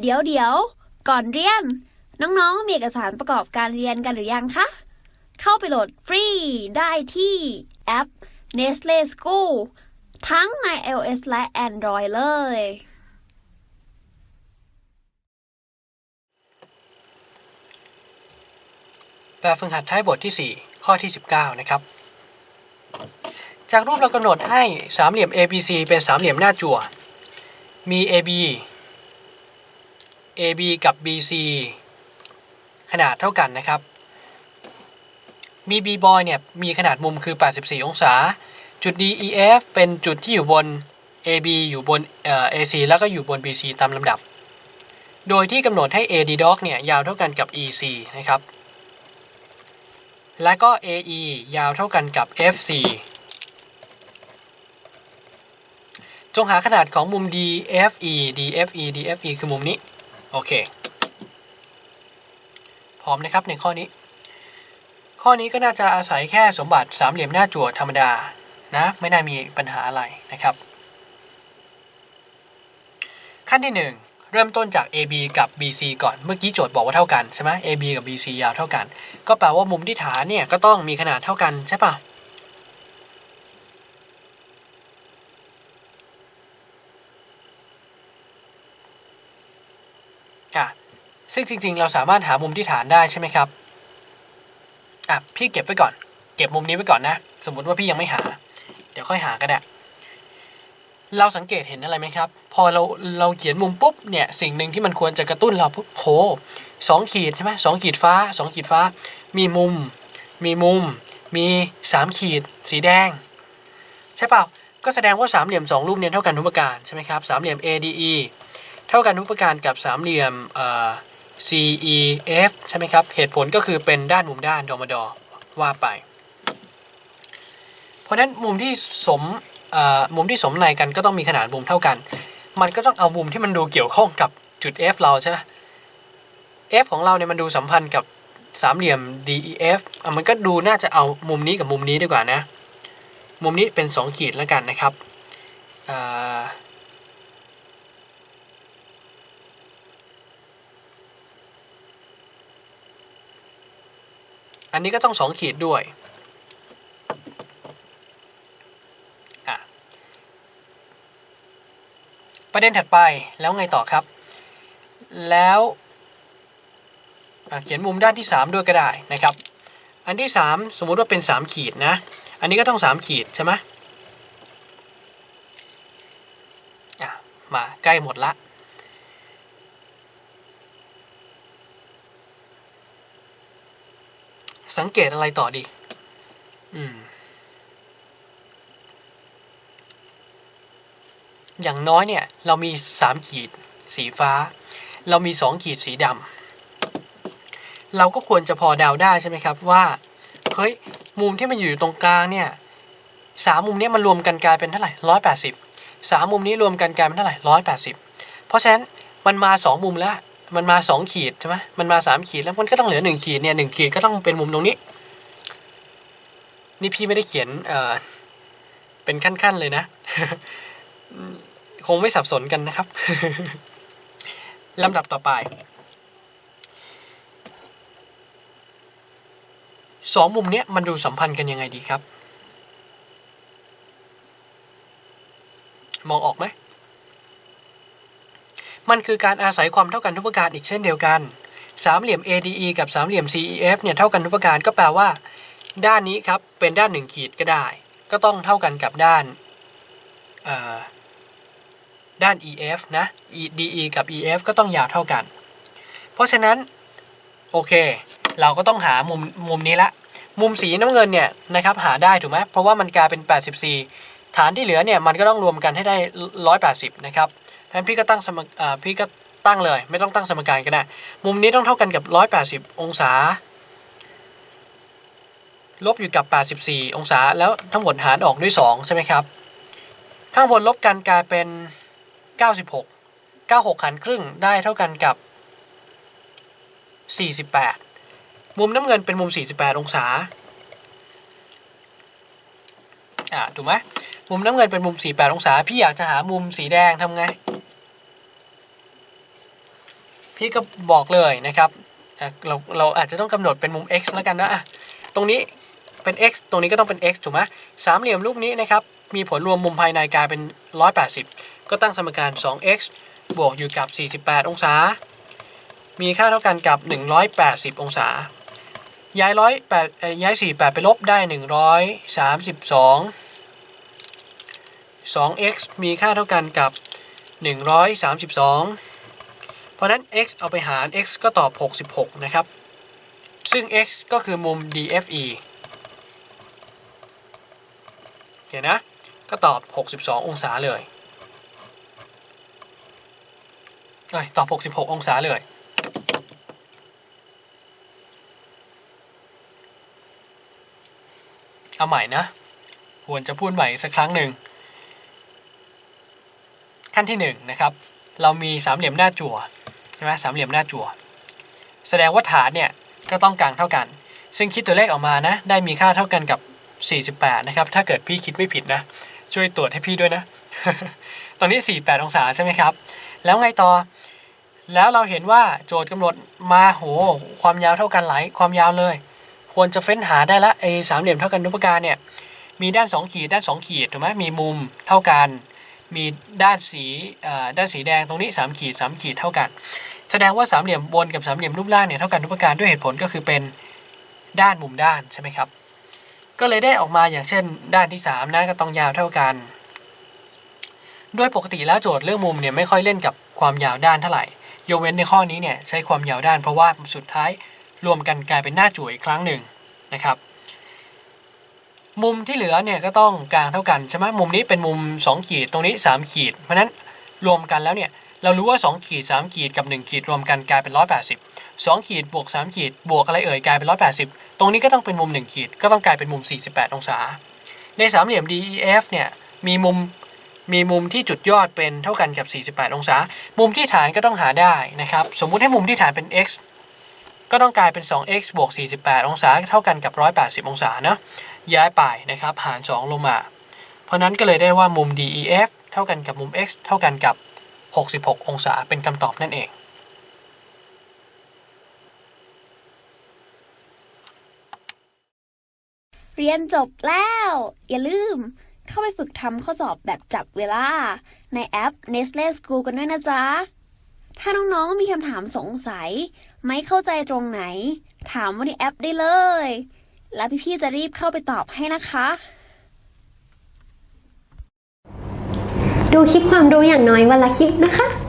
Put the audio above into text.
เดี๋ยวเดี๋ยว ก่อนเรียน น้องๆ มีเอกสารประกอบการเรียนกันหรือยังคะ เข้าไปโหลดฟรีได้ที่แอป Nestle School ทั้งใน iOS และ Android เลย แบบฝึกหัดท้ายบทที่ 4 ข้อที่ 19 นะครับ จากรูปเรากำหนดให้สามเหลี่ยม ABC เป็นสามเหลี่ยมหน้าจั่ว มี AB AB กับ BC ขนาดเท่ากันนะครับ มี B boy เนี่ยมีขนาดมุมคือ 84 องศา จุด DEF เป็นจุดที่อยู่บน AB อยู่บนเอ่อ AC แล้วก็อยู่บน BC ตามลำดับ โดยที่กำหนดให้ AD dog เนี่ยยาวเท่ากันกับ EC นะครับ และก็ AE ยาวเท่ากันกับ FC จงหาขนาดของมุม DFE DFE DFE คือมุมนี้ โอเค พร้อมนะครับในข้อนี้ ข้อนี้ก็น่าจะอาศัยแค่สมบัติสามเหลี่ยมหน้าจั่วธรรมดานะไม่น่ามีปัญหาอะไรนะครับ ขั้นที่ 1 เริ่มต้นจาก AB กับ BC ก่อนเมื่อกี้โจทย์บอกว่าเท่ากันใช่ไหม AB กับ BC ยาวเท่ากัน ก็แปลว่ามุมที่ฐานเนี่ยก็ต้องมีขนาดเท่ากันใช่ปะ่ะ ซึ่งจริง ๆ เราสามารถหามุมที่ฐานได้ใช่ไหมครับอะพี่เก็บไว้ก่อน เก็บมุมนี้ไว้ก่อนนะ สมมุติว่าพี่ยังไม่หา เดี๋ยวค่อยหาก็ได้เราสังเกตเห็นอะไรไหมครับ พอเราเราเขียนมุมปุ๊บเนี่ยสิ่งหนึ่งที่มันควรจะกระตุ้นเราปุ๊บโหสองขีดใช่ไหมสองขีดฟ้าสองขีดฟ้า มีมุม มีมุม มีสามขีด สีแดง ใช่เปล่าก็แสดงว่าสามเหลี่ยมสองรูปเนี่ยเท่ากันทุกประการใช่ไหมครับสามเหลี่ยม ADE เท่ากันทุกประการกับสามเหลี่ยม CEF ใช่ไหมครับ เหตุผลก็คือเป็นด้านมุมด้านดอมดอว่าไป เพราะฉะนั้นมุมที่สมมุมที่สมในกันก็ต้องมีขนาดมุมเท่ากัน มันก็ต้องเอามุมที่มันดูเกี่ยวข้องกับจุด F เราใช่ไหม F ของเราเนี่ยมันดูสัมพันธ์กับสามเหลี่ยม DEF อะมันก็ดูน่าจะเอามุมนี้กับมุมนี้ดีกว่านะ มุมนี้เป็น 2 ขีดแล้วกันนะครับ อันนี้ก็ต้อง2ขีดด้วยอะประเด็นถัดไปแล้วไงต่อครับ แล้วเขียนมุมด้านที่ 3 ด้วยก็ได้นะครับ อันที่ 3 สมมุติว่าเป็น 3 ขีดนะ อันนี้ก็ต้อง 3 ขีดใช่ไหมอะมาใกล้หมดละ สังเกตอะไรต่อดี อืม อย่างน้อยเนี่ย เรามี 3 ขีดสีฟ้า เรามี 2 ขีดสีดำ เราก็ควรจะพอเดาได้ใช่ไหมครับว่า เฮ้ย มุมที่มันอยู่ตรงกลางเนี่ยสามมุมนี้มันรวมกันกลายเป็นเท่าไหร่ร้อยแปดสิบสามมุมนี้รวมกันกลายเป็นเท่าไหร่ร้อยแปดสิบเพราะฉะนั้นมันมาสองมุมแล้ว มันมาสองขีดใช่ไหมมันมาสามขีดแล้วมันก็ต้องเหลือหนึ่งขีดเนี่ยหนึ่งขีดก็ต้องเป็นมุมตรงนี้ นี่พี่ไม่ได้เขียนเอ่อเป็นขั้นๆเลยนะ คงไม่สับสนกันนะครับลำดับต่อไปสองมุมเนี้ยมันดูสัมพันธ์กันยังไงดีครับ มองออกไหม มันคือการอาศัยความเท่ากันทุกประการอีกเช่นเดียวกัน สามเหลี่ยม ADE กับสามเหลี่ยม CEF เนี่ยเท่ากันทุกประการก็แปลว่า ด้านนี้ครับเป็นด้านหนึ่งขีดก็ได้ ก็ต้องเท่ากันกับด้านด้าน EF นะ DE กับ EF ก็ต้องยาวเท่ากัน เพราะฉะนั้นโอเค เราก็ต้องหามุมมุมนี้ละ มุมสีน้ำเงินเนี่ยนะครับหาได้ถูกไหมเพราะว่ามันกลายเป็น 84 ฐานที่เหลือเนี่ยมันก็ต้องรวมกันให้ได้ 180 นะครับ งั้นพี่ก็ตั้งสมพี่ก็ตั้งเลย ไม่ต้องตั้งสมการก็ได้ มุมนี้ต้องเท่ากันกับ 180 องศา ลบอยู่กับ 84 องศา แล้วทั้งหมดหารออกด้วย 2 ใช่ไหมครับ ข้างบนลบกันกลายเป็น 96 96 หารครึ่งได้เท่ากันกับ 48 มุมน้ำเงินเป็นมุม 48 องศา อ่าถูกไหมมุมน้ำเงินเป็นมุม 48 องศา พี่อยากจะหามุมสีแดงทำไง พี่ก็บอกเลยนะครับเราเราอาจจะต้องกำหนดเป็นมุม x แล้วกันนะะตรงนี้เป็น x ตรงนี้ก็ต้องเป็น x ถูกไหมสามเหลี่ยมรูปนี้นะครับ มีผลรวมมุมภายในกลายเป็น 180 ก็ตั้งสมการ 2x บวกอยู่กับ 48 องศา มีค่าเท่ากันกับ 180 องศา ย้ายร้อยแปดย้าย48 ไปลบได้ 132 2x มีค่าเท่ากันกับ 132 ราะนั้น x เอาไปหาร x ก็ตอบ 66 นะครับ ซึ่ง x ก็คือมุม DFE เห็นนะ ก็ตอบ 62 องศาเลยเอ้ยตอบ 66 องศาเลยเอาใหม่นะควรจะพูดใหม่สักครั้งหนึ่ง ขั้นที่หนึ่งนะครับ เรามีสามเหลี่ยมหน้าจั่ว ช่ไหมสามเหลี่ยมหน้าจั่ว แสดงว่าฐานเนี่ยก็ต้องกลางเท่ากัน ซึ่งคิดตัวเลขออกมานะได้มีค่าเท่ากันกับ 48 นะครับ ถ้าเกิดพี่คิดไม่ผิดนะ ช่วยตรวจให้พี่ด้วยนะ ตอนนี้ 48 องศาใช่ไหมครับ แล้วไงต่อ แล้วเราเห็นว่าโจทย์กำหนดมาโหความยาวเท่ากันหลายความยาวเลย ควรจะเฟ้นหาได้ละไอ้สามเหลี่ยมเท่ากันนุปการเนี่ยมีด้าน 2 ขีดด้าน 2 ขีดถูกไหมมีมุมเท่ากัน มีด้านสีด้านสีแดงตรงนี้ 3 ขีด 3 ขีดเท่ากัน แสดงว่าสามเหลี่ยมบนกับสามเหลี่ยมรูปล่างเนี่ยเท่ากันทุกประการด้วยเหตุผลก็คือเป็นด้านมุมด้านใช่ไหมครับ ก็เลยได้ออกมาอย่างเช่น ด้านที่3นะก็ต้องยาวเท่ากัน โดยปกติแล้วโจทย์เรื่องมุมเนี่ยไม่ค่อยเล่นกับความยาวด้านเท่าไหร่ยกเว้นในข้อนี้เนี่ยใช้ความยาวด้านเพราะว่าสุดท้ายรวมกันกลายเป็นหน้าจั่วอีกครั้งหนึ่งนะครับ มุมที่เหลือเนี่ยก็ต้องกลางเท่ากันใช่ไหมมุมนี้เป็นมุม 2 ขีดตรงนี้ 3 ขีด เพราะฉะนั้นรวมกันแล้วเนี่ย เรารู้ว่า 2 ขีด 3 ขีดกับ 1 ขีดรวมกันกลายเป็น 180 2 ขีดบวก 3 ขีดบวกอะไรเอ่ยกลายเป็น 180 ตรงนี้ก็ต้องเป็นมุม 1 ขีดก็ต้องกลายเป็นมุม 48 องศา ในสามเหลี่ยม DEF เนี่ยมีมุมมีมุมที่จุดยอดเป็นเท่ากันกับ 48 องศา มุมที่ฐานก็ต้องหาได้นะครับ สมมุติให้มุมที่ฐานเป็น x ก็ต้องกลายเป็น 2x บวก 48 องศา เท่ากันกับ 180 องศานะย้ายไปนะครับ หาร 2 ลงมา เพราะนั้นก็เลยได้ว่ามุม DEF เท่ากันกับมุม x เท่ากันกับ 66 องศาเป็นคำตอบนั่นเอง เรียนจบแล้ว อย่าลืม เข้าไปฝึกทำข้อสอบแบบจับเวลา ในแอป Nestle School กันด้วยนะจ๊ะ ถ้าน้องๆมีคำถามสงสัย ไม่เข้าใจตรงไหน ถามว่าในแอปได้เลย แล้วพี่ๆจะรีบเข้าไปตอบให้นะคะ ดูคลิปความรู้อย่างน้อยวันละคลิปนะคะ